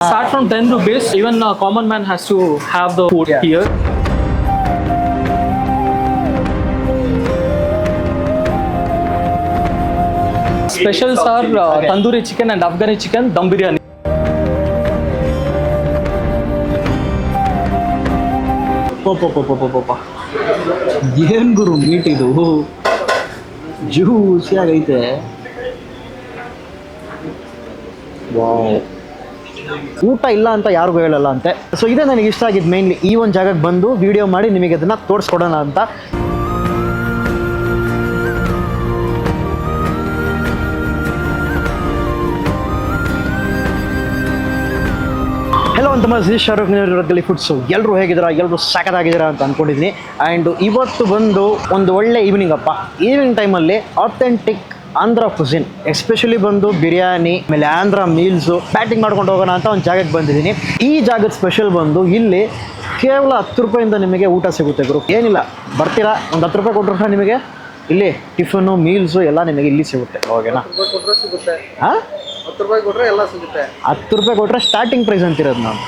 Start from 10 rupees. Even a common man has to have the food Yeah. here. Specials are uh, Okay. tandoori chicken and Afghani chicken, dum biryani. ಏನ್ ಗುರು meet ಇದು ಜ್ಯೂಸಿಯಾಗೈತೆ wow ಊಟ ಇಲ್ಲ ಅಂತ ಯಾರಿಗೂ ಹೇಳಲ್ಲ ಅಂತೆ. So ಇದೇ ನನಗೆ ಇಷ್ಟ ಆಗಿದ್ದು ಮೇನ್ಲಿ ಈ ಒಂದು ಜಾಗಕ್ಕೆ ಬಂದು ವಿಡಿಯೋ ಮಾಡಿ ನಿಮಗೆ ಅದನ್ನು ತೋರಿಸ್ಕೊಡೋಣ ಅಂತ. ಹೆಲೋ ಅಂತ ಮಸಿ ಶಾರುಖ್ ಗಲಿ ಫುಡ್ಸು ಎಲ್ಲರೂ ಹೇಗಿದ್ದೀರಾ? ಎಲ್ಲರೂ ಸಾಕದಾಗಿದ್ದೀರಾ ಅಂತ ಅಂದ್ಕೊಂಡಿದ್ದೀನಿ ಆ್ಯಂಡ್ ಇವತ್ತು ಬಂದು ಒಂದು ಒಳ್ಳೆ ಈವ್ನಿಂಗ್ ಅಪ್ಪ. ಈವ್ನಿಂಗ್ ಟೈಮಲ್ಲಿ ಆಥೆಂಟಿಕ್ ಆಂಧ್ರ ಕುಸಿನ್ ಎಸ್ಪೆಷಲಿ ಬಂದು ಬಿರಿಯಾನಿ ಆಮೇಲೆ ಆಂಧ್ರ ಮೀಲ್ಸು ಬ್ಯಾಟಿಂಗ್ ಮಾಡ್ಕೊಂಡು ಹೋಗೋಣ ಅಂತ ಒಂದು ಜಾಗಕ್ಕೆ ಬಂದಿದ್ದೀನಿ. ಈ ಜಾಗದ ಸ್ಪೆಷಲ್ ಬಂದು ಇಲ್ಲಿ ಕೇವಲ ಹತ್ತು ರೂಪಾಯಿಂದ ನಿಮಗೆ ಊಟ ಸಿಗುತ್ತೆ ಗುರು. ಏನಿಲ್ಲ ಬರ್ತೀರಾ? ಒಂದು ಹತ್ತು ರೂಪಾಯಿ ಕೊಟ್ಟರು ನಿಮಗೆ? ಇಲ್ಲಿ ಟಿಫನು ಮೀಲ್ಸು ಎಲ್ಲ ನಿಮಗೆ ಇಲ್ಲಿ ಸಿಗುತ್ತೆ. ಓಕೆನಾ? ಸಿಗುತ್ತೆ ಹಾಂ? ಹತ್ತು ರೂಪಾಯಿ ಕೊಟ್ಟರೆ ಎಲ್ಲ ಸಿಗುತ್ತೆ. ಹತ್ತು ರೂಪಾಯಿ ಕೊಟ್ಟರೆ ಸ್ಟಾರ್ಟಿಂಗ್ ಪ್ರೈಸ್ ಅಂತಿರೋದು ನಾವು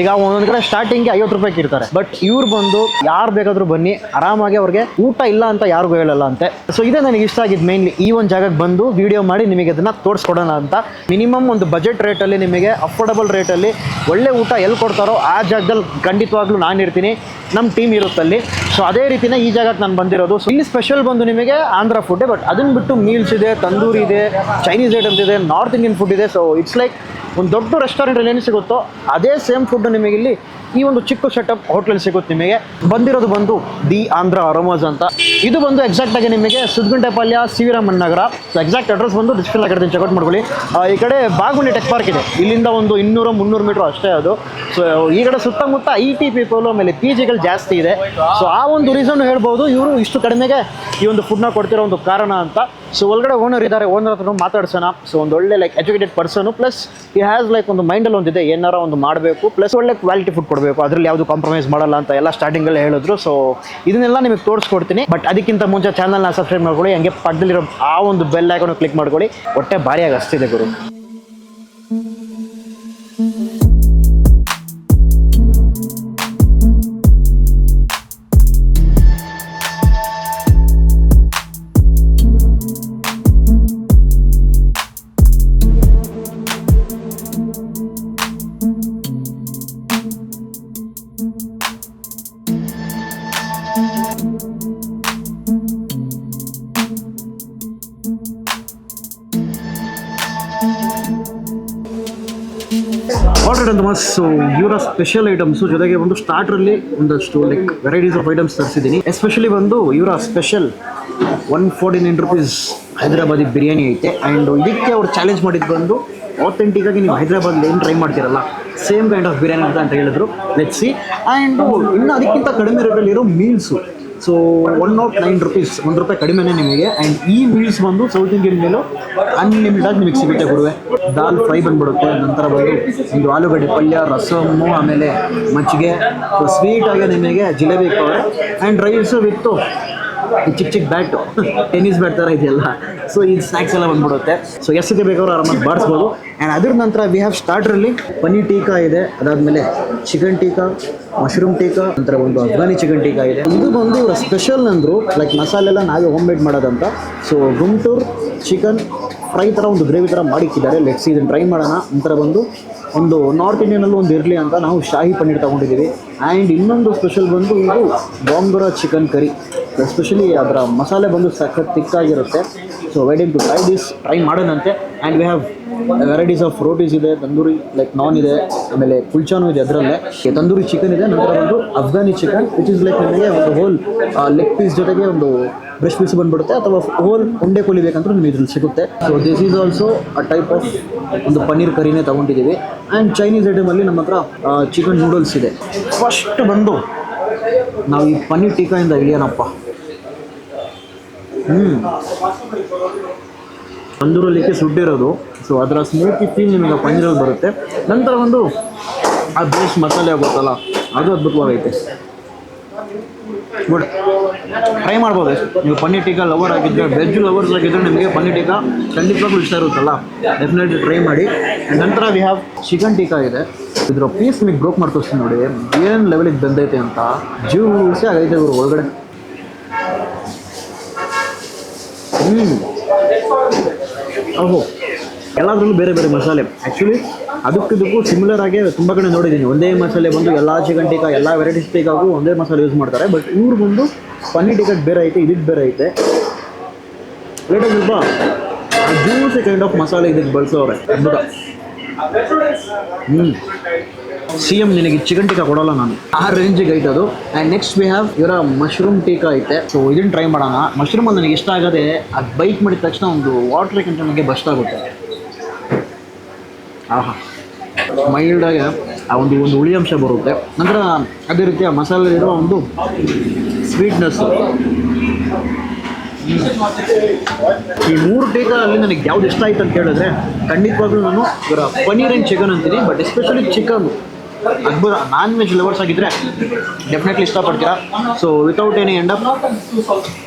ಈಗ ಒಂದೊಂದು ಕಡೆ ಸ್ಟಾರ್ಟಿಂಗ್ ಐವತ್ತು ರೂಪಾಯಿ ಇರ್ತಾರೆ ಬಟ್ ಇವ್ರು ಬಂದು ಯಾರು ಬೇಕಾದರೂ ಬನ್ನಿ, ಆರಾಮಾಗಿ ಅವ್ರಿಗೆ ಊಟ ಇಲ್ಲ ಅಂತ ಯಾರಿಗೂ ಹೇಳಲ್ಲ ಅಂತೆ. ಸೊ ಇದೇ ನನಗೆ ಇಷ್ಟ ಆಗಿದ್ದು ಮೇನ್ಲಿ ಈ ಒಂದು ಜಾಗಕ್ಕೆ ಬಂದು ವಿಡಿಯೋ ಮಾಡಿ ನಿಮಗೆ ಅದನ್ನ ತೋರಿಸ್ಕೊಡೋಣ ಅಂತ. ಮಿನಿಮಮ್ ಒಂದು ಬಜೆಟ್ ರೇಟಲ್ಲಿ ನಿಮಗೆ ಅಫೋರ್ಡಬಲ್ ರೇಟಲ್ಲಿ ಒಳ್ಳೆ ಊಟ ಎಲ್ಲಿ ಕೊಡ್ತಾರೋ ಆ ಜಾಗದಲ್ಲಿ ಖಂಡಿತವಾಗ್ಲೂ ನಾನು ಇರ್ತೀನಿ. ನಮ್ಮ ಟೀಮ್ ಇರುತ್ತಲ್ಲಿ ಸೊ ಅದೇ ರೀತಿನೇ ಈ ಜಾಗಕ್ಕೆ ನಾನು ಬಂದಿರೋದು. ಸೊ ಇಲ್ಲಿ ಸ್ಪೆಷಲ್ ಬಂದು ನಿಮಗೆ ಆಂಧ್ರ ಫುಡ್ ಬಟ್ ಅದನ್ನ ಬಿಟ್ಟು ಮೀಲ್ಸ್ ಇದೆ, ತಂದೂರಿ ಇದೆ ಚೈನೀಸ್ ಐಟಮ್ಸ್ ಇದೆ ನಾರ್ತ್ ಇಂಡಿಯನ್ ಫುಡ್ ಇದೆ. ಸೊ ಇಟ್ಸ್ ಲೈಕ್ ಒಂದು ದೊಡ್ಡ ರೆಸ್ಟೋರೆಂಟಲ್ಲಿ ಏನು ಸಿಗುತ್ತೋ ಅದೇ ಸೇಮ್ ಫುಡ್ ನಿಮಗೆ ಇಲ್ಲಿ ಈ ಒಂದು ಚಿಕ್ಕ ಸೆಟಪ್ ಹೋಟ್ಲಲ್ಲಿ ಸಿಗುತ್ತೆ ನಿಮಗೆ. ಬಂದಿರೋದು ಬಂದು ದಿ ಆಂಧ್ರ ಅರೋಮಾಸ್ ಅಂತ. ಇದು ಬಂದು ಎಕ್ಸಾಕ್ಟ್ ಆಗಿ ನಿಮಗೆ Suddaguntepalya C V Raman Nagar exact address ಬಂದು ಡಿಸ್ಪ್ಲೇ ಆಗಿರ್ತೀನಿ ಚೆಕ್ಔಟ್ ಮಾಡ್ಕೊಳ್ಳಿ. ಈ ಕಡೆ ಬಾಗುಂಡಿ ಟೆಕ್ ಪಾರ್ಕ್ ಇದೆ. ಇಲ್ಲಿಂದ ಒಂದು ಇನ್ನೂರು, ಮುನ್ನೂರು ಮೀಟರ್ ಅಷ್ಟೇ ಅದು. ಸೊ ಈ ಕಡೆ ಸುತ್ತಮುತ್ತ ಐ ಟಿ ಪೀಪಲ್ ಆಮೇಲೆ ಪಿ ಜಿಗಳು ಜಾಸ್ತಿ ಇದೆ. ಸೊ ಆ ಒಂದು ರೀಸನ್ ಹೇಳ್ಬೋದು, ಇವರು ಇಷ್ಟು ಕಡಿಮೆಗೆ ಈ ಒಂದು ಫುಡ್ನ ಕೊಡ್ತಿರೋ ಒಂದು ಕಾರಣ ಅಂತ. ಸೊ ಒಳಗಡೆ ಓನರ್ ಇದ್ದಾರೆ ಓನರ್ ಹತ್ರ ಮಾತಾಡ್ಸೋಣ. ಸೊ ಒಂದು ಒಳ್ಳೆ ಲೈಕ್ ಎಜುಕೇಟೆಡ್ ಪರ್ಸನ್ ಪ್ಲಸ್ ಈ ಹ್ಯಾಸ್ ಲೈಕ್ ಒಂದು ಮೈಂಡಲ್ಲಿ ಒಂದಿದೆ ಏನಾರ ಒಂದು ಮಾಡಬೇಕು ಪ್ಲಸ್ ಒಳ್ಳೆ ಕ್ವಾಲಿಟಿ ಫುಡ್ ಕೊಡಬೇಕು. ಅದ್ರಲ್ಲಿ ಯಾವುದು ಕಾಂಪ್ರಮೈಸ್ ಮಾಡಲ್ಲ ಅಂತ ಎಲ್ಲ ಸ್ಟಾರ್ಟಿಂಗಲ್ಲೇ ಹೇಳಿದ್ರು. ಸೊ ಇದನ್ನೆಲ್ಲ ನಿಮಗೆ ತೋರಿಸ್ಕೊಡ್ತೀನಿ. ಬಟ್ ಅದಕ್ಕಿಂತ ಮುಂಚೆ ಚಾನಲ್ನ ಸಬ್ಸ್ಕ್ರೈಬ್ ಮಾಡ್ಕೊಳ್ಳಿ. ಹಂಗೆ ಪಕ್ಕದಲ್ಲಿರೋ ಆ ಒಂದು ಬೆಲ್ ಐಕನ್ ಕ್ಲಿಕ್ ಮಾಡ್ಕೊಳ್ಳಿ. ಹೊಟ್ಟೆ ಭಾರಿಯಾಗಿ ಹಸ್ತಿದೆ ಗುರು. ಆರ್ಡರ್ ಅಂತ ಮಸ್ತ್ ಇವರ ಸ್ಪೆಷಲ್ ಐಟಮ್ಸು ಜೊತೆಗೆ ಒಂದು ಸ್ಟಾರ್ಟ್ರಲ್ಲಿ ಒಂದಷ್ಟು ಲೈಕ್ ವೆರೈಟೀಸ್ ಆಫ್ ಐಟಮ್ಸ್ ತರಿಸಿದ್ದೀನಿ. ಎಸ್ಪೆಷಲಿ ಬಂದು ಇವರ special one forty nine rupees Hyderabadi biryani ಐತೆ. ಆ್ಯಂಡ್ ಇದಕ್ಕೆ ಅವ್ರು ಚಾಲೆಂಜ್ ಮಾಡಿದ್ದು ಬಂದು ಆಥೆಂಟಿಕ್ ಆಗಿ ನೀವು ಹೈದರಾಬಾದ್ ಏನು ಟ್ರೈ ಮಾಡ್ತೀರಲ್ಲ ಸೇಮ್ ಕೈಂಡ್ ಆಫ್ ಬಿರಿಯಾನಿ ಅಂತ ಅಂತ ಹೇಳಿದ್ರು ಲೆಟ್ಸಿ ಆ್ಯಂಡ್ ಇನ್ನು ಅದಕ್ಕಿಂತ ಕಡಿಮೆ ರೇಟಲ್ಲಿರೋ meals so one nought nine rupees ಒಂದು ರೂಪಾಯಿ ಕಡಿಮೆನೆ ನಿಮಗೆ. ಆ್ಯಂಡ್ ಈ ಮೀಲ್ಸ್ ಬಂದು ಸೌತ್ ಇಂಡಿಯನ್ ಮೇಲೂ ಅನ್ಲಿಮಿಟೆಡ್ ಆಗಿ ನಿಮಗೆ ಸಿಗುತ್ತೆ ಗುರುವೆ. ದಾಲ್ ಫ್ರೈ ಬಂದುಬಿಡುತ್ತೆ, ನಂತರ ಬಂದು ಒಂದು ಆಲೂಗಡ್ಡೆ ಪಲ್ಯ ರಸಮ್ಮು ಆಮೇಲೆ ಮಜ್ಜಿಗೆ. ಸ್ವೀಟಾಗಿ ನಿಮಗೆ jalebi cover and rice with ಚಿಕ್ಕ ಚಿಕ್ಕ ಬ್ಯಾಟ್, ಟೆನ್ನಿಸ್ ಬ್ಯಾಟ್ ಥರ ಇದೆಯಲ್ಲ. ಸೊ ಈ ಸ್ನ್ಯಾಕ್ಸ್ ಎಲ್ಲ ಬಂದ್ಬಿಡುತ್ತೆ. ಸೊ ಎಷ್ಟಕ್ಕೆ ಬೇಕಾದ್ರೂ ಆರಾಮಾಗಿ ಬಾಡಿಸ್ಬೋದು ಆ್ಯಂಡ್ ಅದ್ರ ನಂತರ ವಿ ಹ್ಯಾವ್ ಸ್ಟಾರ್ಟ್ರಲ್ಲಿ ಪನ್ನೀರ್ ಟೀಕಾ ಇದೆ. ಅದಾದಮೇಲೆ ಚಿಕನ್ ಟೀಕಾ ಮಶ್ರೂಮ್ ಟೀಕಾ, ನಂತರ ಒಂದು ಅಫ್ಘಾನಿ ಚಿಕನ್ ಟೀಕಾ ಇದೆ. ಇದು ಬಂದು ಸ್ಪೆಷಲ್ ಅಂದರು ಲೈಕ್ ಮಸಾಲೆ ಎಲ್ಲ ನಾವೇ ಹೋಮ್ ಮೇಡ್ ಮಾಡೋದಂತ. ಸೊ ಗುಂಟೂರ್ ಚಿಕನ್ ಫ್ರೈ ಥರ ಒಂದು ಗ್ರೇವಿ ಥರ ಮಾಡಿಕ್ಕಿದ್ದಾರೆ ಲೆಟ್ಸ್ ಇದನ್ನು ಟ್ರೈ ಮಾಡೋಣ. ನಂತರ ಬಂದು ಒಂದು ನಾರ್ತ್ ಇಂಡಿಯನಲ್ಲೂ ಒಂದು ಇರಲಿ ಅಂತ ನಾವು ಶಾಹಿ ಪನ್ನೀರ್ ತೊಗೊಂಡಿದ್ದೀವಿ. ಆ್ಯಂಡ್ ಇನ್ನೊಂದು ಸ್ಪೆಷಲ್ ಬಂದು ಇದು ಬಾಂಬರ ಚಿಕನ್ ಕರಿ ಎಸ್ಪೆಷಲಿ ಅದರ ಮಸಾಲೆ ಬಂದು ಸಖತ್ ತಿಕ್ಕಾಗಿರುತ್ತೆ. So waiting to try this try ಮಾಡೋಣಂತೆ. And we have varieties of rotis ಇದೆ, ತಂದೂರಿ ಲೈಕ್ ನಾನ್ ಇದೆ, ಆಮೇಲೆ ಕುಲ್ಚಾನು ಇದೆ ಅದರಲ್ಲೇ. ತಂದೂರಿ ಚಿಕನ್ ಇದೆ, ನಂತರ ಒಂದು Afghani chicken which is like ನಿಮಗೆ ಒಂದು ಹೋಲ್ ಲೆಗ್ ಪೀಸ್ ಜೊತೆಗೆ ಒಂದು ಬ್ರೆಶ್ ಪೀಸ್ ಬಂದ್ಬಿಡುತ್ತೆ, ಅಥವಾ ಹೋಲ್ ಉಂಡೆ ಕೋಳಿ ಬೇಕಂದ್ರೆ ನಿಮಗೆ ಇದ್ರಲ್ಲಿ ಸಿಗುತ್ತೆ. So this is also a type of ಒಂದು ಪನ್ನೀರ್ ಕರಿನೇ ತೊಗೊಂಡಿದ್ದೀವಿ. ಆ್ಯಂಡ್ ಚೈನೀಸ್ ಐಟಮಲ್ಲಿ ನಮ್ಮ ಹತ್ರ ಚಿಕನ್ ನೂಡಲ್ಸ್ ಇದೆ. ಫಸ್ಟ್ ಬಂದು, ನಾವು ಈ ಪನ್ನೀರ್ ಟೀಕಾಯಿಂದ ಇಳಿಯೋಣಪ್ಪ ಹ್ಞೂ ತಂದೂರಲ್ಲಿಕ್ಕೆ ಸುಟ್ಟಿರೋದು ಸೊ ಅದರ ಸ್ಮೋಕಿ ಫೀಲ್ ನಿಮಗೆ ಪನ್ನೀರಲ್ಲಿ ಬರುತ್ತೆ. ನಂತರ ಒಂದು ಆ ಬೇಸ್ ಮಸಾಲೆ ಆಗುತ್ತಲ್ಲ, ಅದು ಅದ್ಭುತವಾಗೈತೆ. ಗುಡ್ ಟ್ರೈ ಮಾಡ್ಬೋದು. ನೀವು ಪನ್ನೀರ್ ಟೀಕಾ ಲವರ್ ಆಗಿದ್ದರೆ ವೆಜ್ ಲವರ್ಸ್ ಆಗಿದ್ದರೆ ನಿಮಗೆ ಪನ್ನೀರ್ ಟೀಕಾ ಖಂಡಿತವಾಗ್ಲೂ ಇಷ್ಟ ಇರುತ್ತಲ್ಲ. ಡೆಫಿನೆಟ್ಲಿ ಟ್ರೈ ಮಾಡಿ. ನಂತರ ವಿ ಹ್ಯಾವ್ ಚಿಕನ್ ಟೀಕಾ ಇದೆ. ಇದರ ಪೀಸ್ ನಿಮಗೆ ಬ್ರೋಕ್ ಮಾಡಿ ನೋಡಿ. ಏನು ಲೆವೆಲಿಗೆ ಬಂದೈತೆ ಅಂತ. ಜ್ಯೂಸಿ ಆಗೈತೆ ಇವರು ಒಳಗಡೆ. ಹ್ಞೂ ಎಲ್ಲದರಲ್ಲೂ ಬೇರೆ ಬೇರೆ ಮಸಾಲೆ. ಆ್ಯಕ್ಚುಲಿ ಅದಕ್ಕಿದಕ್ಕೂ ಸಿಮಿಲರ್ ಆಗಿ ತುಂಬ ಕಡೆ ನೋಡಿದ್ದೀನಿ. ಒಂದೇ ಮಸಾಲೆ ಬಂದು ಎಲ್ಲ ಚಿಕನ್ ಟೀಕಾ ಎಲ್ಲ ವೆರೈಟೀಸ್ ಟೀಕಾಗೂ ಒಂದೇ ಮಸಾಲೆ ಯೂಸ್ ಮಾಡ್ತಾರೆ. ಬಟ್ ಇವ್ರು ಬಂದು ಪನ್ನೀರ್ ಟಿಕೆಟ್ ಬೇರೆ ಐತೆ ಇದಕ್ಕೆ ಬೇರೆ ಐತೆ. ಲೇಟಾಗಿ ಸ್ವಲ್ಪ ಜ್ಯೂಸಿ ಕೈಂಡ್ ಆಫ್ ಮಸಾಲೆ ಇದಕ್ಕೆ ಬಳಸೋರೆ ಅದ್ಭುತ. ಹ್ಞೂ ಸಿ ಎಂ ನಿನಗೆ ಚಿಕನ್ ಟೀಕಾ ಕೊಡೋಲ್ಲ ನಾನು. ಆ ರೇಂಜಿಗೆ ಐತೆ ಅದು. ಆ್ಯಂಡ್ ನೆಕ್ಸ್ಟ್ ವಿ ಹ್ಯಾವ್ ಇವರ ಮಶ್ರೂಮ್ ಟೀಕಾ ಐತೆ. ಸೊ ಇದನ್ನು ಟ್ರೈ ಮಾಡೋಣ. ಮಶ್ರೂಮ್ ನನಗೆ ಇಷ್ಟ ಆಗದೆ ಅದು ಬೈಟ್ ಮಾಡಿದ ತಕ್ಷಣ ಒಂದು ವಾಟ್ರಿಗಿಂತ ನನಗೆ ಬಸ್ಟ್ ಆಗುತ್ತೆ. ಆಹಾ. ಮೈಲ್ಡಾಗಿ ಆ ಒಂದು ಒಂದು ಹುಳಿ ಅಂಶ ಬರುತ್ತೆ. ನಂತರ ಅದೇ ರೀತಿಯ ಆ ಇರೋ ಒಂದು ಸ್ವೀಟ್ನೆಸ್ ಈ ಮೂರು ಟೀಕಾ ಅಲ್ಲಿ ನನಗೆ ಯಾವ್ದು ಇಷ್ಟ ಆಯ್ತು ಅಂತ ಹೇಳಿದ್ರೆ ಖಂಡಿತವಾಗ್ಲೂ ನಾನು ಇವರ ಪನ್ನೀರ್ ಆ್ಯಂಡ್ ಚಿಕನ್ ಅಂತೀನಿ ಬಟ್ ಎಸ್ಪೆಷಲಿ ಚಿಕನ್ ಅದ್ಭುತ. ನಾನ್ ವೆಜ್ ಲವರ್ಸ್ ಆಗಿದ್ರೆ ಡೆಫಿನೆಟ್ಲಿ ಇಷ್ಟಪಡ್ತೀರಾ? So without any end up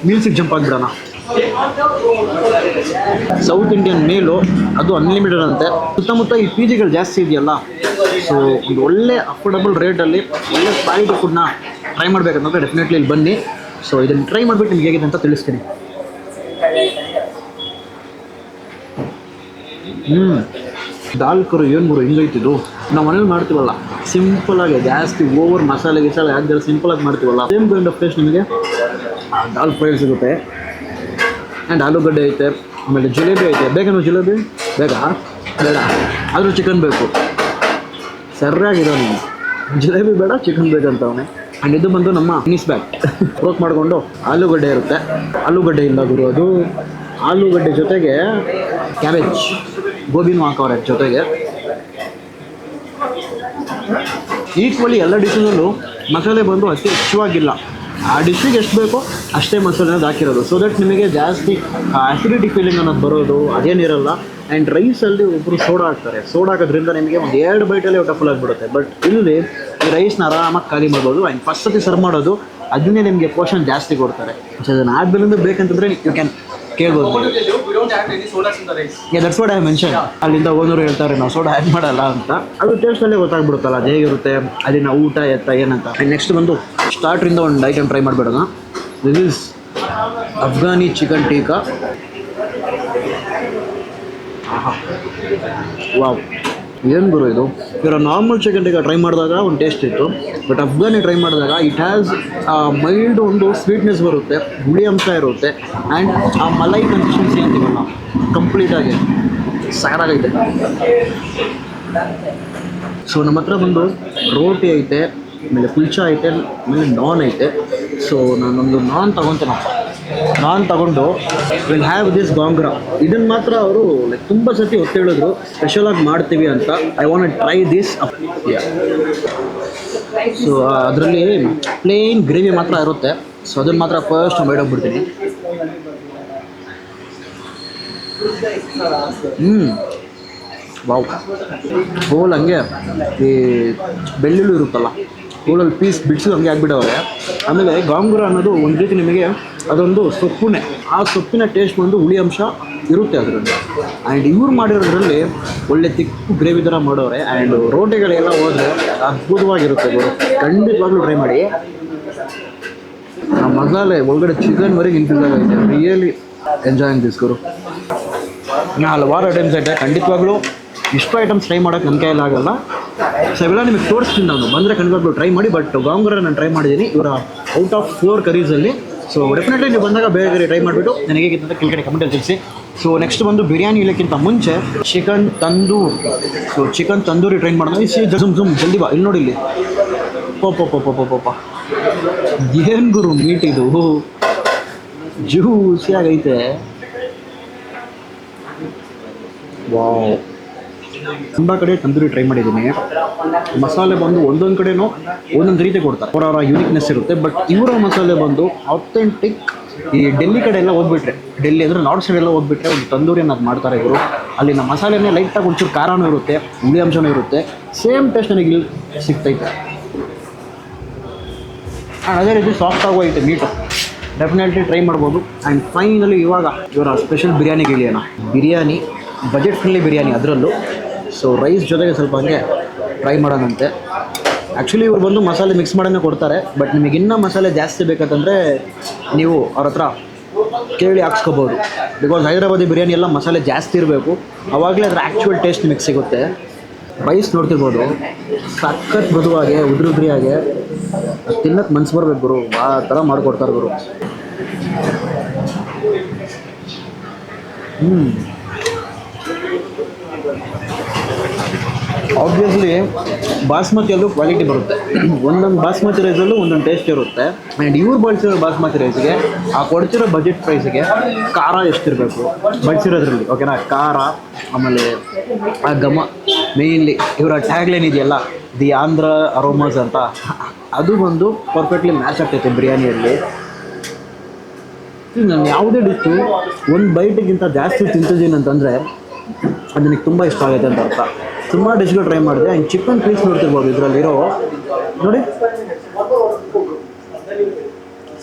ಮೀಲ್ಸಿಗೆ jump ಆಗಿಬಿಡೋಣ. ಸೌತ್ ಇಂಡಿಯನ್ ಮೇಲು ಅದು ಅನ್ಲಿಮಿಟೆಡ್ ಅಂತೆ. ಸುತ್ತಮುತ್ತ ಈ ಪಿ ಜಿಗಳು ಜಾಸ್ತಿ ಇದೆಯಲ್ಲ ಸೊ ಒಂದು ಒಳ್ಳೆ ಅಫೋರ್ಡಬಲ್ ರೇಟಲ್ಲಿ ಒಳ್ಳೆ ಕ್ವಾಲಿಟಿ ಫುಡ್ನ ಟ್ರೈ ಮಾಡಬೇಕಂತಂದ್ರೆ ಡೆಫಿನೆಟ್ಲಿ ಇಲ್ಲಿ ಬನ್ನಿ. ಸೊ ಇದನ್ನು ಟ್ರೈ ಮಾಡಿಬಿಟ್ಟು ನಿಮ್ಗೆ ಹೇಗಿದೆ ಅಂತ ತಿಳಿಸ್ತೀನಿ. ಹ್ಞೂ ದಾಲ್ ಕರು ಏನು ಗುರು ಹಿಂಗೈತಿದು? ನಾವು ಮನೇಲಿ ಮಾಡ್ತೀವಲ್ಲ. ಸಿಂಪಲ್ ಆಗಿ ಜಾಸ್ತಿ ಓವರ್ ಮಸಾಲೆ ಗಿಸಾಲೆ ಹಾಕಿದ್ರೆ ಸಿಂಪಲ್ ಆಗಿ ಮಾಡ್ತೀವಲ್ಲ. ಸೇಮ್ ಕೈಂಡ್ ಆಫ್ ಟೇಸ್ಟ್ ನಿಮಗೆ? ದಾಲ್ ಫ್ರೈ ಸಿಗುತ್ತೆ. ಆ್ಯಂಡ್ ಆಲೂಗಡ್ಡೆ ಐತೆ ಆಮೇಲೆ ಜಿಲೇಬಿ ಐತೆ. ಬೇಕೇನು ಜಿಲೇಬಿ? ಬೇಗ? ಬೇಡ. ಆದರೂ ಚಿಕನ್ ಬೇಕು. ಸರಿಯಾಗಿರೋ ನೀವು ಜಿಲೇಬಿ ಬೇಡ ಚಿಕನ್ ಬೇಕಂತ ಅವನೇ. ಆ್ಯಂಡ್ ಇದು ಬಂದು ನಮ್ಮ ಮಿನಿಸ್ ಬ್ಯಾಗ್ ವರ್ಕ್ ಮಾಡಿಕೊಂಡು ಆಲೂಗಡ್ಡೆ ಇರುತ್ತೆ. ಆಲೂಗಡ್ಡೆಯಿಂದ ಗುರು ಅದು. ಆಲೂಗಡ್ಡೆ ಜೊತೆಗೆ ಕ್ಯಾಬೇಜ್ ಗೋಬಿನೂ ಹಾಕವ್ರೆ ಜೊತೆಗೆ. ಈಕ್ವಲಿ ಎಲ್ಲ ಡಿಶಲ್ಲೂ ಮಸಾಲೆ ಬಂದು ಅತಿ ಹೆಚ್ಚುವಾಗಿಲ್ಲ. ಆ ಡಿಶ್ಶಿಗೆ ಎಷ್ಟು ಬೇಕೋ ಅಷ್ಟೇ ಮಸಾಲೆ ಅನ್ನೋದು ಹಾಕಿರೋದು. ಸೊ ದಟ್ ನಿಮಗೆ ಜಾಸ್ತಿ ಆ್ಯಸಿಡಿಟಿ ಫೀಲಿಂಗ್ ಅನ್ನೋದು ಬರೋದು ಅದೇನಿರಲ್ಲ ಆ್ಯಂಡ್ ರೈಸಲ್ಲಿ ಒಬ್ಬರು ಸೋಡಾ ಹಾಕ್ತಾರೆ. ಸೋಡಾ ಹಾಕೋದ್ರಿಂದ ನಿಮಗೆ ಒಂದು ಎರಡು ಬೈಟಲ್ಲಿ ಊಟ ಫುಲ್ ಆಗಿಬಿಡುತ್ತೆ. ಬಟ್ ಇಲ್ಲಿ ಈ ರೈಸ್ನ ಆರಾಮಾಗಿ ಖಾಲಿ ಮಾಡ್ಬೋದು. ಆ್ಯಂಡ್ ಫಸ್ಟ್ ಸರ್ವ್ ಮಾಡೋದು ಅದನ್ನೇ ನಿಮಗೆ ಪೋಷನ್ ಜಾಸ್ತಿ ಕೊಡ್ತಾರೆ. ಸೊ ಅದನ್ನು ಆದ್ಮೇಲಿಂದ ಬೇಕಂತಂದರೆ ಯು ಕ್ಯಾನ್ ಕೇಳ್ಬೋದು. ದಟ್ಸ್ ವಾಟ್ ಐ ಮೆನ್ಷನ್ ಅಲ್ಲಿಂದ ಓನರು ಹೇಳ್ತಾರೆ ನಾವು ಸೋಡಾ ಆ್ಯಡ್ ಮಾಡಲ್ಲ ಅಂತ. ಅದು ಟೇಸ್ಟಲ್ಲೇ ಗೊತ್ತಾಗ್ಬಿಡುತ್ತಲ್ಲ ಅದು ಹೇಗಿರುತ್ತೆ ಅಲ್ಲಿನ ಊಟ ಎತ್ತ ಏನಂತ. ನೆಕ್ಸ್ಟ್ ಬಂದು ಸ್ಟಾರ್ಟ್ರಿಂದ ಒಂದು ಐಟಮ್ ಟ್ರೈ ಮಾಡಿಬಿಡೋಣ this is Afghani chicken tikka wow ಏನು ಗುರು ಇದು? ಇವರ ನಾರ್ಮಲ್ ಚಿಕನ್ ಟ್ರೈ ಮಾಡಿದಾಗ ಒಂದು ಟೇಸ್ಟ್ ಇತ್ತು. ಬಟ್ ಅಫ್ಘಾನಿ ಟ್ರೈ ಮಾಡಿದಾಗ ಇಟ್ ಹ್ಯಾಸ್ ಮೈಲ್ಡ್ ಒಂದು ಸ್ವೀಟ್ನೆಸ್ ಬರುತ್ತೆ, ಹುಳಿ ಅಂಶ ಇರುತ್ತೆ ಆ್ಯಂಡ್ ಆ ಮಲೈ ಕನ್ಸಿಸ್ಟೆನ್ಸಿ ಅಂತೀವಲ್ಲ ಕಂಪ್ಲೀಟಾಗಿ ಸಾರಾಗೈತೆ ಸೊ ನಮ್ಮ ಹತ್ರ ಬಂದು ರೋಟಿ ಐತೆ, ಆಮೇಲೆ ಕುಲ್ಚಾ ಐತೆ, ಆಮೇಲೆ ನಾನ್ ಐತೆ. ಸೊ ನಾನೊಂದು ನಾನ್ ತಗೊತೀನಪ್ಪ. ನಾನ್ ತಗೊಂಡು ವಿಲ್ ಹ್ಯಾವ್ ದಿಸ್ ಗಾಂಗ್ರ ಇದನ್ನು ಮಾತ್ರ ಅವರು ಲೈಕ್ ತುಂಬ ಸತಿ ಒತ್ತು ಹೇಳಿದ್ರು ಸ್ಪೆಷಲಾಗಿ ಮಾಡ್ತೀವಿ ಅಂತ. I want try this so ಅದರಲ್ಲಿ ಪ್ಲೇನ್ ಗ್ರೇವಿ ಮಾತ್ರ ಇರುತ್ತೆ. ಸೊ ಅದನ್ನು ಮಾತ್ರ ಫಸ್ಟ್ ಬಿಡ್ತೀನಿ. ಹ್ಞೂ ವಾವ್ ಹೋಲ್ ಹಂಗೆ ಈ ಬೆಳ್ಳುಳ್ಳಿ ಇರುತ್ತಲ್ಲ. ಹೋಲಲ್ಲಿ ಪೀಸ್ ಬಿಡಿಸಿದ ಹಂಗೆ ಆಗಿಬಿಡವ್ರೆ ಆಮೇಲೆ ಗಾಂಗುರ ಅನ್ನೋದು ಒಂದು ರೀತಿ ನಿಮಗೆ ಅದೊಂದು ಸೊಪ್ಪುನೇ. ಆ ಸೊಪ್ಪಿನ ಟೇಸ್ಟ್ ಬಂದು ಹುಳಿ ಅಂಶ ಇರುತ್ತೆ ಅದರಲ್ಲಿ. ಆ್ಯಂಡ್ ಇವ್ರು ಮಾಡಿರೋದ್ರಲ್ಲಿ ಒಳ್ಳೆ ತಿಕ್ಕು ಗ್ರೇವಿ ಥರ ಮಾಡೋರೆ ಆ್ಯಂಡ್ ರೋಟಿಗಳೆಲ್ಲ ಹೋದರೆ ಅದ್ಭುತವಾಗಿರುತ್ತೆ ಇವರು. ಖಂಡಿತವಾಗ್ಲೂ ಟ್ರೈ ಮಾಡಿ. ಆ ಮಸಾಲೆ ಒಳಗಡೆ ಚಿಕನ್ವರೆಗೆ ಆಗೈತೆ ರಿಯಲಿ ಎಂಜಾಯಿಂಗ್ ದಿಸ್ ಗುರು ಇನ್ನು ಹಲವಾರು ಐಟಮ್ಸ್ ಐತೆ. ಖಂಡಿತವಾಗ್ಲೂ ಇಷ್ಟು ಐಟಮ್ಸ್ ಟ್ರೈ ಮಾಡೋಕ್ಕೆ ನನ್ನ ಕೈಯಲ್ಲಿ ಆಗಲ್ಲ. ಸೊ ಇವೆಲ್ಲ ನಿಮಗೆ ತೋರಿಸ್ತೀನಿ ನಾನು. ಬಂದರೆ ಖಂಡಿತವಾಗ್ಲೂ ಟ್ರೈ ಮಾಡಿ ಬಟ್ ಗಾಂಗ್ರ ನಾನು ಟ್ರೈ ಮಾಡಿದ್ದೀನಿ. ಇವರ ಔಟ್ ಆಫ್ ಫ್ಲೋರ್ ಕರೀಸಲ್ಲಿ ಸೊ ಡೆಫಿನೆಟ್ಲಿ ನೀವು ಬಂದಾಗ ಬೇರೆ ಬೇರೆ ಟ್ರೈ ಮಾಡಿಬಿಟ್ಟು ನನಗೆ ಹೇಗಿತ್ತು ಕೆಳಗಡೆ ಕಮೆಂಟಲ್ಲಿ ತಿಳಿಸಿ. ಸೊ ನೆಕ್ಸ್ಟ್ ಬಂದು ಬಿರಿಯಾನಿ ಇಲ್ಲಕ್ಕಿಂತ ಮುಂಚೆ chicken tandoor. So chicken tandoori try ಮಾಡೋಣ. ಸಿ ಜುಮ್ ಜುಮ್ ಜಲ್ದಿ ಬಾ. ಇಲ್ಲಿ ನೋಡಿ ಇಲ್ಲಿ. ಪೊಪ್ಪ ಪೋಪ ಪೋಪ ಪೋಪ ಏನು ಗುರು ಮೀಟ್ ಇದು? ಜ್ಯೂಸಿಯಾಗೈತೆ ವಾವ್ ತುಂಬ ಕಡೆ ತಂದೂರಿ ಟ್ರೈ ಮಾಡಿದ್ದೀನಿ. ಮಸಾಲೆ ಬಂದು ಒಂದೊಂದು ಕಡೆನೂ ಒಂದೊಂದು ರೀತಿ ಕೊಡ್ತಾರೆ. ಅವರವರ ಯೂನಿಕ್ನೆಸ್ ಇರುತ್ತೆ. ಬಟ್ ಇವರ ಮಸಾಲೆ ಬಂದು ಅಥೆಂಟಿಕ್ ಈ ಡೆಲ್ಲಿ ಕಡೆ ಎಲ್ಲ ಹೋಗ್ಬಿಟ್ರೆ, ಡೆಲ್ಲಿ ಅಂದರೆ ನಾರ್ತ್ ಸೈಡ್ ಎಲ್ಲ ಹೋಗ್ಬಿಟ್ರೆ ಒಂದು ತಂದೂರಿ ಅನ್ನೋದು ಮಾಡ್ತಾರೆ ಇವರು. ಅಲ್ಲಿನ ಮಸಾಲೆನೇ ಲೈಟಾಗಿ ಒಂಚೂರು ಖಾರನೂ ಇರುತ್ತೆ, ಹುಳಿ ಅಂಶನೂ ಇರುತ್ತೆ. ಸೇಮ್ ಟೇಸ್ಟ್ ನನಗೆ ಇಲ್ಲಿ ಸಿಗ್ತೈತೆ ಆ್ಯಂಡ್ ಅದೇ ರೀತಿ ಸಾಫ್ಟ್ ಆಗೋಯ್ತು ಮೀಟು ಡೆಫಿನೆಟ್ಲಿ ಟ್ರೈ ಮಾಡ್ಬೋದು. ಆ್ಯಂಡ್ ಫೈನಲಿ ಇವಾಗ ಇವರ ಸ್ಪೆಷಲ್ ಬಿರಿಯಾನಿಗೆ ಇಳಿಯೋಣ ಬಿರಿಯಾನಿ ಬಜೆಟ್ ಫ್ರೆಂಡ್ಲಿ ಬಿರಿಯಾನಿ ಅದರಲ್ಲೂ. ಸೊ ರೈಸ್ ಜೊತೆಗೆ ಸ್ವಲ್ಪ ಹಂಗೆ ಟ್ರೈ ಮಾಡೋಣಂತೆ. ಆ್ಯಕ್ಚುಲಿ ಇವ್ರು ಬಂದು ಮಸಾಲೆ ಮಿಕ್ಸ್ ಮಾಡೋನೇ ಕೊಡ್ತಾರೆ ಬಟ್ ನಿಮಗೆ ಇನ್ನೂ ಮಸಾಲೆ ಜಾಸ್ತಿ ಬೇಕಂತಂದರೆ ನೀವು ಅವ್ರ ಹತ್ರ ಕೇಳಿ ಹಾಕ್ಸ್ಕೋಬೋದು. ಬಿಕಾಸ್ ಹೈದರಾಬಾದಿ ಬಿರಿಯಾನಿ ಎಲ್ಲ ಮಸಾಲೆ ಜಾಸ್ತಿ ಇರಬೇಕು. ಅವಾಗಲೇ ಅದರ ಆ್ಯಕ್ಚುಯಲ್ ಟೇಸ್ಟ್ ಮಿಕ್ಸ್ ಸಿಗುತ್ತೆ. ರೈಸ್ ನೋಡ್ತಿರ್ಬೋದು. ಸಖತ್ ಮೃದುವಾಗೆ ಉದ್ರಿ ಉದ್ರಿಯಾಗೆ ತಿನ್ನಕ್ಕೆ ಮನ್ಸು ಬರ್ಬೇಕು ಗುರು. ಆ ಥರ ಮಾಡಿಕೊಡ್ತಾರೆ ಗುರು. ಹ್ಞೂ ಆಬ್ವಿಯಸ್ಲಿ ಬಾಸ್ಮತಿಯಲ್ಲೂ ಕ್ವಾಲಿಟಿ ಬರುತ್ತೆ. ಒಂದೊಂದು ಬಾಸ್ಮತಿ ರೈಸಲ್ಲೂ ಒಂದೊಂದು ಟೇಸ್ಟ್ ಇರುತ್ತೆ. ಆ್ಯಂಡ್ ಇವ್ರು ಬಳಸಿರೋ ಬಾಸ್ಮತಿ ರೈಸ್ಗೆ ಆ ಕೊಡ್ತಿರೋ ಬಜೆಟ್ ಪ್ರೈಸ್ಗೆ ಖಾರ ಎಷ್ಟಿರಬೇಕು? ಬಳಸಿರೋದ್ರಲ್ಲಿ ಓಕೆನಾ ಖಾರ, ಆಮೇಲೆ ಆ ಘಮ ಮೇಯ್ನ್ಲಿ ಇವರ ಟ್ಯಾಗ್ಲೈನ್ ಇದೆಯಲ್ಲ ದಿ ಆಂಧ್ರ ಅರೋಮಾಸ್ ಅಂತ. ಅದು ಬಂದು ಪರ್ಫೆಕ್ಟ್ಲಿ ಮ್ಯಾಚ್ ಆಗ್ತೈತೆ ಬಿರಿಯಾನಿಯಲ್ಲಿ. ನಾನು ಯಾವುದೇ ಡಿಶ್ಶು ಒಂದು ಬೈಟಿಗಿಂತ ಜಾಸ್ತಿ ತಿಂತಿದ್ದೀನಿ ಅಂತಂದರೆ ಅದು ನನಗೆ ತುಂಬ ಇಷ್ಟ ಆಗುತ್ತೆ ಅಂತ ಅರ್ಥ. ತುಂಬ ಡಿಶ್ಗಳು ಟ್ರೈ ಮಾಡಿದೆ. ಆ್ಯಂಡ್ ಚಿಕನ್ ಪೀಸ್ ನೋಡ್ತಿರ್ಬೋದು ಇದರಲ್ಲಿರೋ. ನೋಡಿ.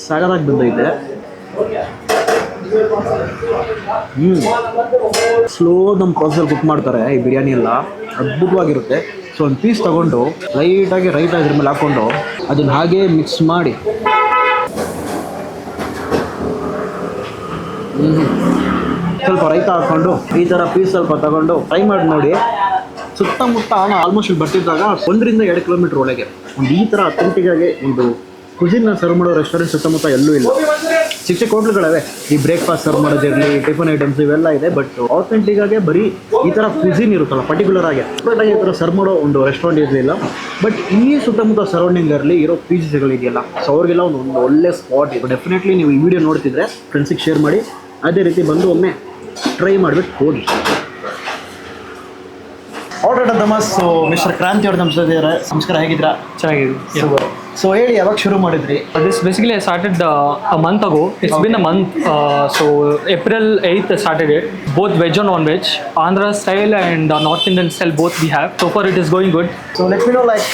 ಸಾಗರಾಗಿ ಬಂದೈತೆ. ಹ್ಞೂ ಸ್ಲೋ ನಮ್ಮ ಪ್ರಾಸೆಸಲ್ಲಿ ಕುಕ್ ಮಾಡ್ತಾರೆ ಈ ಬಿರಿಯಾನಿ ಎಲ್ಲ. ಅದ್ಭುತವಾಗಿರುತ್ತೆ. ಸೊ ಒಂದು ಪೀಸ್ ತೊಗೊಂಡು ಲೈಟಾಗಿ ರೈಟ್ ಇದ್ರ ಮೇಲೆ ಹಾಕ್ಕೊಂಡು ಅದನ್ನು ಹಾಗೇ ಮಿಕ್ಸ್ ಮಾಡಿ. ಸ್ವಲ್ಪ ರೈತ ಹಾಕೊಂಡು ಈ ಥರ ಪೀಸ್ ಸ್ವಲ್ಪ ತಗೊಂಡು ಫ್ರೈ ಮಾಡಿ ನೋಡಿ. ಸುತ್ತಮುತ್ತ ಆಲ್ಮೋಸ್ಟ್ ಇಲ್ಲಿ ಬರ್ತಿದ್ದಾಗ ಒಂದರಿಂದ ಎರಡು ಕಿಲೋಮೀಟರ್ ಒಳಗೆ. ಒಂದು ಈ ಥರ ಆಗಿ ಒಂದು ಕುಸಿನ ಸರ್ವ್ ಮಾಡೋ ರೆಸ್ಟೋರೆಂಟ್ ಸುತ್ತಮುತ್ತ ಎಲ್ಲೂ ಇಲ್ಲ. ಚಿಕ್ಕ ಚಿಕ್ಕ ಹೋಟ್ಲುಗಳವೆ ಈ ಬ್ರೇಕ್ಫಾಸ್ಟ್ ಸರ್ವ್ ಮಾಡೋದಿರಲಿ ಟಿಫನ್ ಐಟಮ್ಸ್ ಇವೆಲ್ಲ ಇದೆ ಬಟ್ ಆಥೆಂಟಿಕ್ ಆಗಿ ಬರೀ ಈ ಥರ ಕುಸಿನ್ ಇರುತ್ತಲ್ಲ ಪರ್ಟಿಕ್ಯುಲರ್ ಆಗಿ. ಈ ಥರ ಸರ್ವ್ ಮಾಡೋ ಒಂದು ರೆಸ್ಟೋರೆಂಟ್ ಇರಲಿಲ್ಲ ಬಟ್ ಈ ಸುತ್ತಮುತ್ತ ಸರೌಂಡಿಂಗಲ್ಲಿ ಇರೋ ಪಿ ಜಿಗಳಿದೆಯಲ್ಲ ಸೊ ಅವ್ರಿಗೆಲ್ಲ ಒಂದು ಒಂದು ಒಳ್ಳೆ ಸ್ಪಾಟ್ ಇದೆ. ಡೆಫಿನೆಟ್ಲಿ ನೀವು ಈ ವಿಡಿಯೋ ನೋಡ್ತಿದ್ರೆ ಫ್ರೆಂಡ್ಸಿಗೆ ಶೇರ್ ಮಾಡಿ. ಅದೇ ರೀತಿ ಬಂದು ಒಮ್ಮೆ ಟ್ರೈ ಮಾಡಿಬಿಟ್ಟು ಹೋಗಿ. ಆಲ್ರೆಡಿ ಮಿಸ್ಟರ್ ಕ್ರಾಂತಿ ಅವ್ರು ನಮ್ಮ ಜೊತೆ ಇದ್ದಾರೆ ನಮಸ್ಕಾರ ಹೇಗಿದ್ದೀರಾ ಚೆನ್ನಾಗಿದೆ ಸೊ ಹೇಳಿ ಯಾವಾಗ ಶುರು ಮಾಡಿದ್ರಿ This basically I started uh, a month ago. It's been a month. Uh, so April 8th I started it. Both veg and non-veg. Andhra style and uh, North Indian style both we have. So far it is going good. So let me know like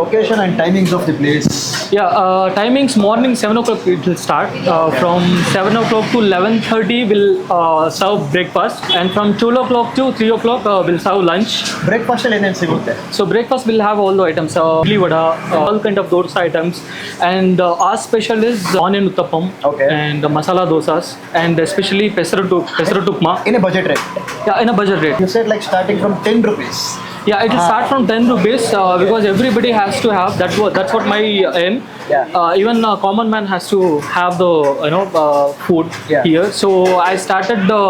location and timings of the place Yeah, uh, timings morning 7 o'clock it will start. Uh, from 7 o'clock to 11.30 we'll uh, serve breakfast. And from 2 o'clock to 3 o'clock uh, we'll serve lunch. ಬ್ರೇಕ್ಫಾಸ್ಟಲ್ಲಿ ಏನೇನು ಸಿಗುತ್ತೆ So breakfast will have all the items, uh, idli vada, uh, all kind of dosa items, and uh, our special is onion uttapam Okay. and uh, masala dosas, and especially pesaru pesaru upma. In a budget rate Yeah, in a budget rate. You set like starting from ten rupees Yeah, it will start from 10 rupees uh, because everybody has to have. That was that's what my aim. Yeah. Uh, even a common man has to have the you know uh, food Yeah. here. So I started the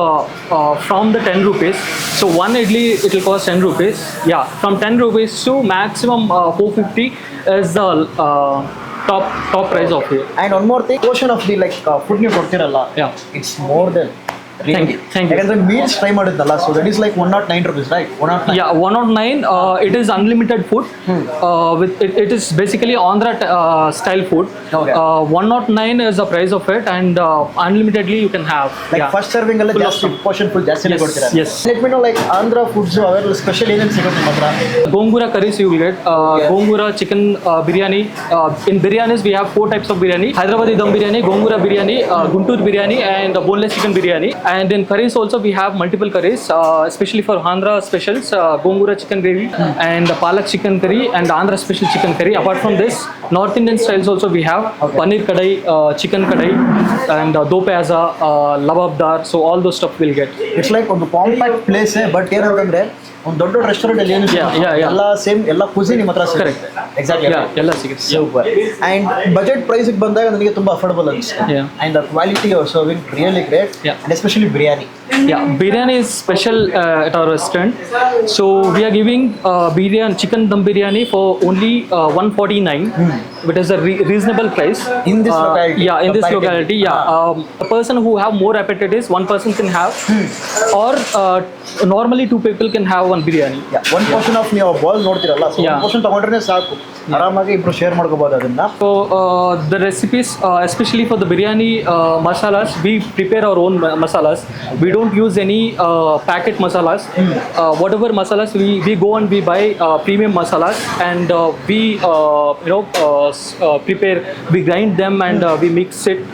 uh, from the 10 rupees. So one idli it will cost 10 rupees. Yeah, from 10 rupees to maximum uh, 450 is the uh, top top price of here. And one more thing portion of the like food ನೀವು ಕೊಡ್ತಿರಲ್ಲ Yeah. It's more than Thank you, thank you. ಯಾಕಂದ್ರೆ meals try ಮಾಡಿದ್ನಲ್ಲ so that is like one nought nine rupees right one nought Yeah, 109. Uh, it is unlimited food. Uh, with it, it is basically Andhra uh, style food. Okay. Uh, 109 is the price of it, and uh, unlimitedly you can have. Like yeah. First serving ಎಲ್ಲ Full just ಜಾಸ್ತಿ stuff. Portion full ಜಾಸ್ತಿನೇ Yes, ಕೊಡ್ತೀರಾ yes. Let me know like Andhra foods ಅವೆಲ್ಲ special ಏನೇನು ಸಿಗುತ್ತೆ ನಿಮ್ಮ ಹತ್ರ Gongura curries you will get. Uh, Yeah. Gongura chicken uh, biryani. Uh, in biryanis we have four types of biryani: Hyderabadi dum biryani, Gongura biryani, uh, chicken biryani, And in curries also we have multiple curries, uh, especially for Andhra specials, uh, gongura chicken gravy and the palak chicken curry and the Andhra special chicken curry. Apart from this, North Indian styles also we have paneer kadai, uh, chicken kadai and uh, do pyaza, uh, lababdar. So all those stuff we'll get. It's like a compact place, eh, but here, ಒಂದು ದೊಡ್ಡ ದೊಡ್ಡ restaurant ಅಲ್ಲಿ ಏನು Yeah, yeah, yeah. ಎಲ್ಲ same ಎಲ್ಲ ಕುಸಿ ನಿಮ್ಮ ಹತ್ರ Correct. ಎಕ್ಸಾಕ್ಟ್ಲಿ ಎಲ್ಲ ಸಿಗುತ್ತೆ. ಸೂಪರ್ ಅಂಡ್ ಬಜೆಟ್ ಪ್ರೈಸ್ಗೆ ಬಂದಾಗ ನನಗೆ ತುಂಬಾ ಅಫೋರ್ಡಬಲ್ ಅನಿಸುತ್ತೆ Yeah. And the quality of serving really great Yeah. And especially biryani Yeah, biryani is special uh, at our restaurant. So we are giving uh, biryani, chicken dum biryani for only uh, 149, which is a re- reasonable price. In this Uh, locality, Yeah, in this comparatively. locality, yeah. Ah. Um, a person who have more appetite is one person can have, or uh, normally two people can have one biryani. One portion of ನೀವು ball ನೋಡ್ತಿರಲ್ಲ so Yeah. One portion ತಗೊಂಡ್ರೆ ಸಾಕು ಆರಾಮಾಗಿ ಇಬ್ರು share ಮಾಡ್ಕೋಬಹುದು ಅದನ್ನ So uh, the recipes, uh, especially for the biryani uh, masalas, we prepare our own ma- masalas. We don't use any uh, packet masalas. Uh, whatever masalas we, we go and we buy uh, premium masalas and uh, we uh, you know uh, uh, prepare. We grind them and uh, we mix it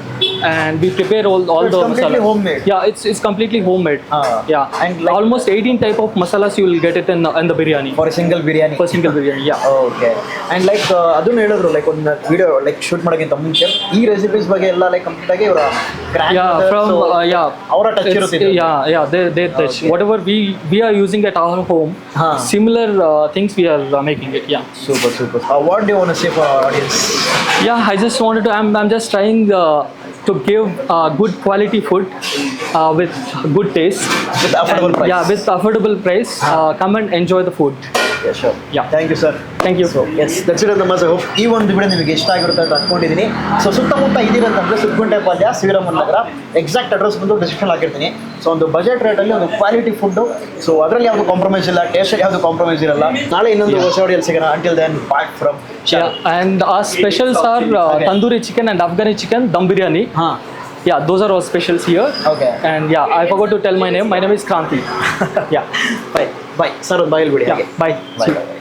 and we prepare all, all it's the completely masala. homemade? Yeah, it's it's completely homemade. Ah. yeah, And like- almost 18 type of masalas you will get it in, in the biryani. For a single biryani. For single biryani, yeah. Okay and like ಅದನ್ನ ಹೇಳಿದ್ರು like ಒಂದು video like shoot ಮಾಡೋಕ್ಕಿಂತ ಮುಂಚೆ ಈ recipes ಬಗ್ಗೆ ಎಲ್ಲ like complete ಆಗಿ ಇವರ Yeah, from uh, yeah. ಅವರ touch It's- ಇರುತ್ತೆ Yeah, yeah. They they touch whatever we we are using at our home. Huh. Similar uh, things we are uh, making it. Yeah. super super uh, what do you want to say for our audience Yeah, I just wanted to. I'm I'm just trying uh, to give uh, good quality food uh, with good taste. With affordable And, price. Yeah, with affordable price. Uh, come and enjoy the food. Thank you sir thank you so as it ನಮ್ಮ hope ಈ ಒಂದು video ನಿಮಗೆ ಇಷ್ಟ ಆಗಿರುತ್ತೆ ಅಂತ ಅನ್ಕೊಂಡಿದ್ದೀನಿ so ಸುತ್ತಮುತ್ತ ಇದಿರಂತಂದ್ರೆ ಸುತ್ತಗುಂಟೆ ಪಾಲ್ಯ ಶ್ರೀರಾಮನ್ ನಗರ. ಎಕ್ಸಾಕ್ಟ್ ಅಡ್ರೆಸ್ ಬಂದು ಡಿಸ್ಕ್ರಿಪ್ಷನ್ ಹಾಕಿರ್ತೀನಿ. ಸೊ ಒಂದು ಬಜೆಟ್ ರೇಟಲ್ಲಿ ಒಂದು ಕ್ವಾಲಿಟಿ ಫುಡ್ಡು ಸೊ ಅದರಲ್ಲಿ ಯಾವುದು ಕಾಂಪ್ರಮೈಸ್ ಇಲ್ಲ ಟೇಸ್ಟಲ್ಲಿ ಯಾವುದು ಕಾಂಪ್ರಮೈಸ್ ಇರಲ್ಲ. ನಾಳೆ ಇನ್ನೊಂದು ಹೊಸ ವಿಡಿಯೋ ಸಿಗೋಣ. Until then bye from and the specials are tandoori chicken and Afghani chicken dum biryani. ಹಾಂ. yeah, those are all specials here. Okay. And yeah, I forgot to tell my name. My name is Kranti. yeah. Bye. Bye. Sir, bye. Yeah. Bye. bye. bye.